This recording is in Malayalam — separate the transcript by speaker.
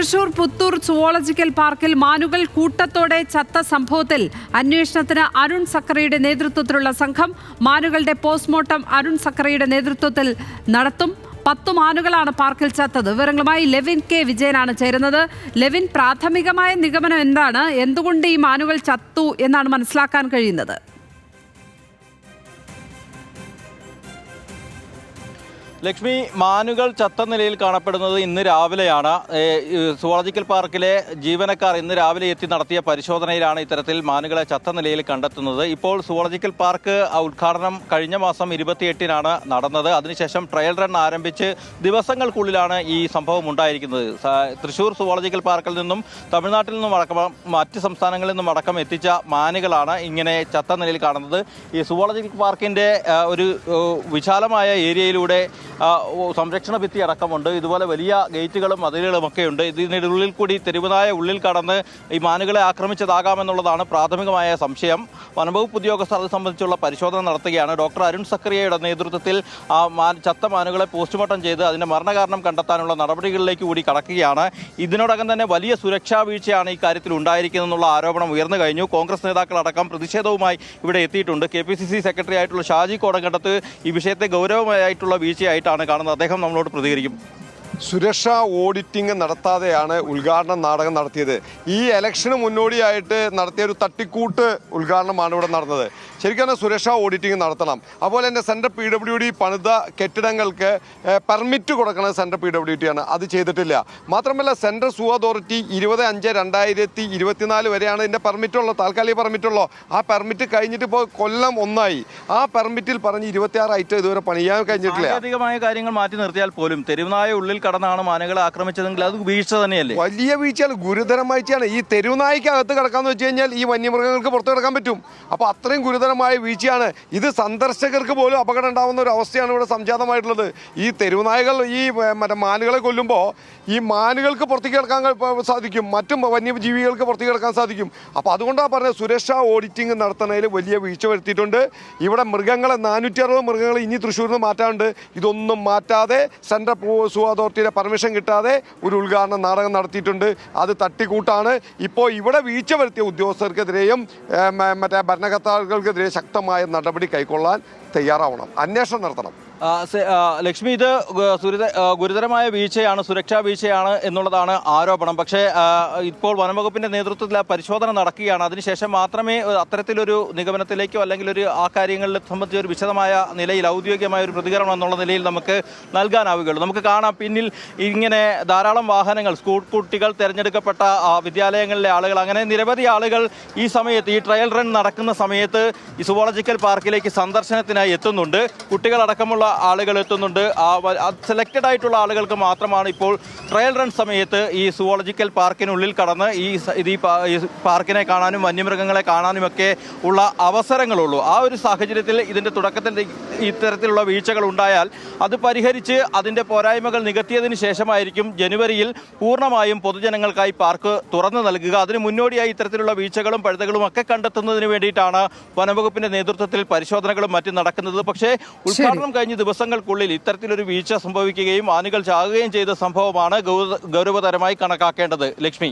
Speaker 1: തൃശൂർ പുത്തൂർ സുവോളജിക്കൽ പാർക്കിൽ മാനുകൾ കൂട്ടത്തോടെ ചത്ത സംഭവത്തിൽ അന്വേഷണത്തിന് അരുൺ സക്കറിയുടെ നേതൃത്വത്തിലുള്ള സംഘം മാനുകളുടെ പോസ്റ്റ്മോർട്ടം അരുൺ സക്കറിയുടെ നേതൃത്വത്തിൽ നടത്തും. പത്തു മാനുകളാണ് പാർക്കിൽ ചത്തത്. വിവരങ്ങളുമായി ലെവിൻ കെ വിജയനാണ് ചേരുന്നത്. ലെവിൻ പ്രാഥമികമായ നിഗമനം എന്താണ്? എന്തുകൊണ്ട് ഈ മാനുകൾ ചത്തു എന്നാണ് മനസ്സിലാക്കാൻ കഴിയുന്നത്.
Speaker 2: ലക്ഷ്മി മാനുകൾ ചത്ത നിലയിൽ കാണപ്പെടുന്നത് ഇന്ന് രാവിലെയാണ്. സുവോളജിക്കൽ പാർക്കിലെ ജീവനക്കാർ ഇന്ന് രാവിലെ എത്തി നടത്തിയ പരിശോധനയിലാണ് ഇത്തരത്തിൽ മാനുകളെ ചത്ത നിലയിൽ കണ്ടെത്തുന്നത്. ഇപ്പോൾ സുവോളജിക്കൽ പാർക്ക് ഉദ്ഘാടനം കഴിഞ്ഞ മാസം ഇരുപത്തിയെട്ടിനാണ് നടന്നത്. അതിനുശേഷം ട്രയൽ റൺ ആരംഭിച്ച് ദിവസങ്ങൾക്കുള്ളിലാണ് ഈ സംഭവം ഉണ്ടായിരിക്കുന്നത്. തൃശൂർ സുവോളജിക്കൽ പാർക്കിൽ നിന്നും തമിഴ്നാട്ടിൽ നിന്നും അടക്കം മറ്റ് സംസ്ഥാനങ്ങളിൽ നിന്നും അടക്കം എത്തിച്ച മാനുകളാണ് ഇങ്ങനെ ചത്ത നിലയിൽ കാണുന്നത്. ഈ സുവോളജിക്കൽ പാർക്കിന്റെ ഒരു വിശാലമായ ഏരിയയിലൂടെ സംരക്ഷണ ഭിത്തി അടക്കമുണ്ട്. ഇതുപോലെ വലിയ ഗേറ്റുകളും മതിലുകളും ഒക്കെ ഉണ്ട്. ഇതിന്റെ ഉള്ളിൽ കൂടി തെരുവുനായ ഉള്ളിൽ കടന്ന് ഈ മാനുകളെ ആക്രമിച്ചതാകാമെന്നുള്ളതാണ് പ്രാഥമികമായ സംശയം. വനംവകുപ്പ് ഉദ്യോഗസ്ഥർ അത് സംബന്ധിച്ചുള്ള പരിശോധന നടത്തുകയാണ്. ഡോക്ടർ അരുൺ സക്രിയയുടെ നേതൃത്വത്തിൽ ആ ചത്ത മാനുകളെ പോസ്റ്റ്മോർട്ടം ചെയ്ത് അതിന്റെ മരണകാരണം കണ്ടെത്താനുള്ള നടപടികളിലേക്ക് കൂടി കടക്കുകയാണ്. ഇതിനോടകം തന്നെ വലിയ സുരക്ഷാ വീഴ്ചയാണ് ഈ കാര്യത്തിൽ ഉണ്ടായിരിക്കുന്നതെന്നുള്ള ആരോപണം ഉയർന്നു കഴിഞ്ഞു. കോൺഗ്രസ് നേതാക്കളടക്കം പ്രതിഷേധവുമായി ഇവിടെ എത്തിയിട്ടുണ്ട്. K P C C secretary ആയിട്ടുള്ള ഷാജി കോടങ്കണ്ടത്ത് ഈ വിഷയത്തെ ഗൗരവമായിട്ടുള്ള വീഴ്ചയായിട്ടാണ് കാണുന്നത്. അദ്ദേഹം നമ്മളോട് പ്രതികരിക്കും.
Speaker 3: സുരക്ഷാ ഓഡിറ്റിംഗ് നടത്താതെയാണ് ഉദ്ഘാടന നാടകം നടത്തിയത്. ഈ ഇലക്ഷന് മുന്നോടിയായിട്ട് നടത്തിയ ഒരു തട്ടിക്കൂട്ട് ഉദ്ഘാടനമാണ് ഇവിടെ നടന്നത്. ശരിക്കും പറഞ്ഞാൽ സുരക്ഷാ ഓഡിറ്റിംഗ് നടത്തണം. അതുപോലെ തന്നെ സെൻട്രൽ പി ഡബ്ല്യു ഡി പണിത കെട്ടിടങ്ങൾക്ക് പെർമിറ്റ് കൊടുക്കുന്നത് സെൻട്രൽ പി ഡബ്ല്യു ഡി ആണ്. അത് ചെയ്തിട്ടില്ല. മാത്രമല്ല സെൻട്രൽ സൂ അതോറിറ്റി ഇരുപത് അഞ്ച് രണ്ടായിരത്തി ഇരുപത്തിനാല് വരെയാണ് ഇതിന്റെ പെർമിറ്റുള്ളൂ താൽക്കാലിക പെർമിറ്റുള്ളൂ ആ പെർമിറ്റ് കഴിഞ്ഞിട്ട് ഇപ്പോൾ കൊല്ലം ഒന്നായി. ആ പെർമിറ്റിൽ പറഞ്ഞ് ഇരുപത്തിയാറ് ഐറ്റം ഇതുവരെ പണിയാൻ കഴിഞ്ഞിട്ടില്ല.
Speaker 2: സാങ്കേതികമായ കാര്യങ്ങൾ മാറ്റി നിർത്തിയാൽ പോലും തെരുവുനായ ഉള്ളിൽ കടന്നാണ് മാനകളെ ആക്രമിച്ചതെങ്കിൽ അത് വീഴ്ച തന്നെയല്ലേ?
Speaker 3: വലിയ വീഴ്ചയാണ് ഗുരുതരമായിട്ടാണ്. ഈ തെരുവുനായ്ക്കകത്ത് കിടക്കാന്ന് വെച്ച് കഴിഞ്ഞാൽ ഈ വന്യമൃഗങ്ങൾക്ക് പുറത്തു കിടക്കാൻ പറ്റും. അപ്പോൾ അത്രയും ഗുരുതരമായ വീഴ്ചയാണ്. ഇത് സന്ദർശകർക്ക് പോലും അപകടം ഉണ്ടാകുന്ന ഒരു അവസ്ഥയാണ് ഇവിടെ സംജാതമായിട്ടുള്ളത്. ഈ തെരുവുനായകൾ ഈ മറ്റേ മാനുകളെ കൊല്ലുമ്പോൾ ഈ മാനുകൾക്ക് പുറത്തേക്ക് കിടക്കാൻ സാധിക്കും. മറ്റും വന്യജീവികൾക്ക് പുറത്തേക്ക് കിടക്കാൻ സാധിക്കും. അപ്പോൾ അതുകൊണ്ടാണ് പറഞ്ഞത് സുരക്ഷാ ഓഡിറ്റിംഗ് നടത്തുന്നതിൽ വലിയ വീഴ്ച വരുത്തിയിട്ടുണ്ട്. ഇവിടെ മൃഗങ്ങളെ നാനൂറ്റി അറുപത് മൃഗങ്ങൾ ഇനി തൃശ്ശൂരിൽ നിന്ന് മാറ്റാനുണ്ട്. ഇതൊന്നും മാറ്റാതെ സെൻട്രൽ പോസു അതോറിറ്റിയുടെ പെർമിഷൻ കിട്ടാതെ ഒരു ഉദ്ഘാടന നാടകം നടത്തിയിട്ടുണ്ട്. അത് തട്ടിക്കൂട്ടാണ്. ഇപ്പോൾ ഇവിടെ വീഴ്ച വരുത്തിയ ഉദ്യോഗസ്ഥർക്കെതിരെയും മറ്റേ ഭരണകർത്താക്കൾക്കെതിരെ ശക്തമായ നടപടി കൈക്കൊള്ളാൻ തയ്യാറാവണം. അന്വേഷണം നടത്തണം.
Speaker 2: ലക്ഷ്മി ഇത് ഗുരുതരമായ വീഴ്ചയാണ് സുരക്ഷാ വീഴ്ചയാണ് എന്നുള്ളതാണ് ആരോപണം. പക്ഷേ ഇപ്പോൾ വനംവകുപ്പിന്റെ നേതൃത്വത്തിൽ ആ പരിശോധന നടക്കുകയാണ്. അതിനുശേഷം മാത്രമേ അത്തരത്തിലൊരു നിഗമനത്തിലേക്കോ അല്ലെങ്കിൽ ഒരു ആ കാര്യങ്ങളിൽ സംബന്ധിച്ച ഒരു വിശദമായ നിലയിൽ ഔദ്യോഗികമായ ഒരു പ്രതികരണം എന്നുള്ള നിലയിൽ നമുക്ക് നൽകാനാവുകയുള്ളൂ. നമുക്ക് കാണാം പിന്നിൽ ഇങ്ങനെ ധാരാളം വാഹനങ്ങൾ സ്കൂൾ കുട്ടികൾ തിരഞ്ഞെടുക്കപ്പെട്ട വിദ്യാലയങ്ങളിലെ ആളുകൾ അങ്ങനെ നിരവധി ആളുകൾ ഈ സമയത്ത് ഈ ട്രയൽ റൺ നടക്കുന്ന സമയത്ത് ഈ സുവോളജിക്കൽ പാർക്കിലേക്ക് സന്ദർശനത്തിനായി എത്തുന്നുണ്ട്. കുട്ടികളടക്കമുള്ള ആളുകൾ എത്തുന്നുണ്ട്. ആ സെലക്റ്റഡ് ആയിട്ടുള്ള ആളുകൾക്ക് മാത്രമാണ് ഇപ്പോൾ ട്രയൽ റൺ സമയത്ത് ഈ സുവോളജിക്കൽ പാർക്കിനുള്ളിൽ കടന്ന് ഈ ഇത് ഈ പാർക്കിനെ കാണാനും വന്യമൃഗങ്ങളെ കാണാനുമൊക്കെ ഉള്ള അവസരങ്ങളുള്ളൂ. ആ ഒരു സാഹചര്യത്തിൽ ഇതിന്റെ തുടക്കത്തിൽ ഇത്തരത്തിലുള്ള വീഴ്ചകൾ ഉണ്ടായാൽ അത് പരിഹരിച്ച് അതിന്റെ പോരായ്മകൾ നികത്തിയതിന് ശേഷമായിരിക്കും ജനുവരിയിൽ പൂർണമായും പൊതുജനങ്ങൾക്കായി പാർക്ക് തുറന്നു നൽകുക. അതിന് മുന്നോടിയായി ഇത്തരത്തിലുള്ള വീഴ്ചകളും പഴുതകളും ഒക്കെ കണ്ടെത്തുന്നതിന് വേണ്ടിയിട്ടാണ് വനംവകുപ്പിന്റെ നേതൃത്വത്തിൽ പരിശോധനകളും മറ്റും നടക്കുന്നത്. പക്ഷേ ഉദ്ഘാടനം കഴിഞ്ഞ ദിവസങ്ങൾക്കുള്ളിൽ ഇത്തരത്തിലൊരു വീഴ്ച സംഭവിക്കുകയും ആനകൾ ചാകുകയും ചെയ്ത സംഭവമാണ് ഗൗരവതരമായി കണക്കാക്കേണ്ടത്. ലക്ഷ്മി.